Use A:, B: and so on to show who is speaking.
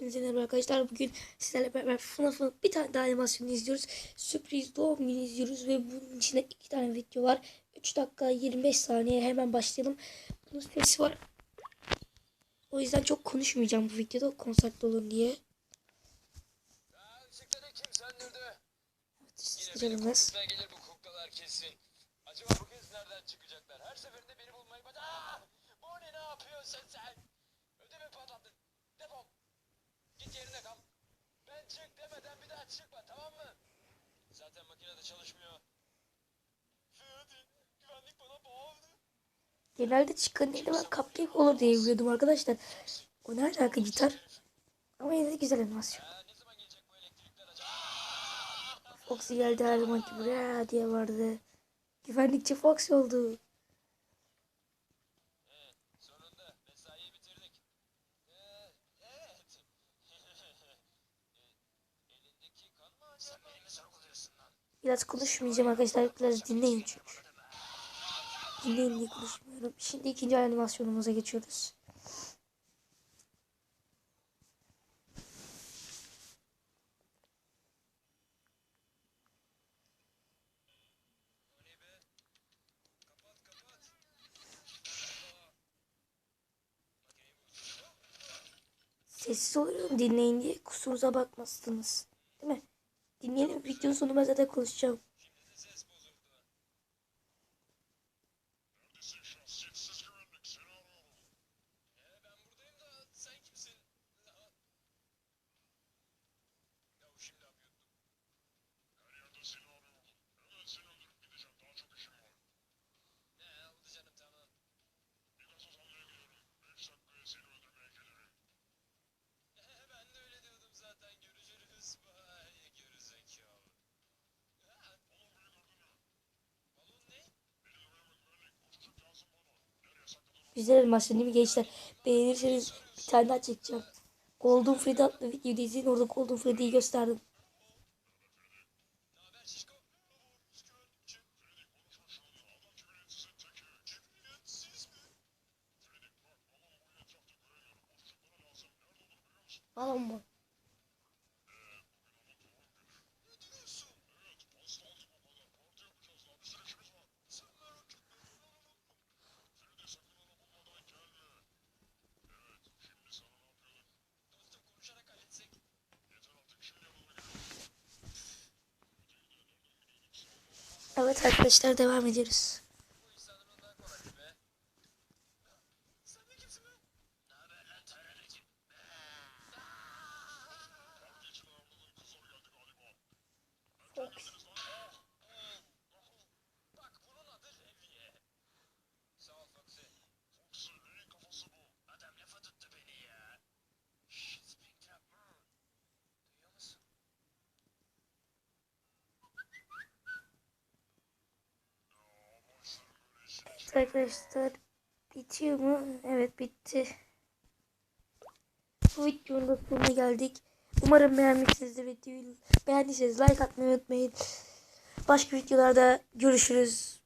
A: Hepinize merhaba arkadaşlar. Bugün sizlerle beraber FNAF'ın bir tane daha animasyonunu izliyoruz. Sürpriz doğum günü izliyoruz ve bunun içinde iki tane video var. 3 dakika 25 saniye hemen başlayalım. Bunun sesi var. O yüzden çok konuşmayacağım bu videoda konsantre olun diye. Evet,
B: Yine benim
A: biraz.
B: Makine de çalışmıyor. Hadi güvenlik bana bağırdı.
A: Genelde çıkan değil de ben cupcake olur diye biliyordum arkadaşlar. O ne alaka gitar? Ama yine de güzel animasyon.
B: Aa!
A: Foxy geldi her zamanki buraya diye vardı. Güvenlikçi Fox oldu. Biraz konuşmayacağım arkadaşlar. Biraz dinleyin çünkü. Dinleyin diye konuşmuyorum. Şimdi ikinci animasyonumuza geçiyoruz. Sessiz oluyorum dinleyin diye kusurumuza bakmazsınız. Değil mi? Dinleyelim. Videonun sonunda zaten konuşacağım. Güzel animasyon değil mi gençler? Beğenirseniz bir tane daha çekeceğim. Golden Freddy adlı videoyu izleyin. Orada Golden Freddy'yi gösterdim.
B: Ne haber
C: Evet
A: arkadaşlar devam ediyoruz. Evet arkadaşlar bitiyor mu? Evet bitti. Bu videonun da sonuna geldik. Umarım beğenmişsinizdir videoyu. Beğendiyseniz like atmayı unutmayın. Başka videolarda görüşürüz.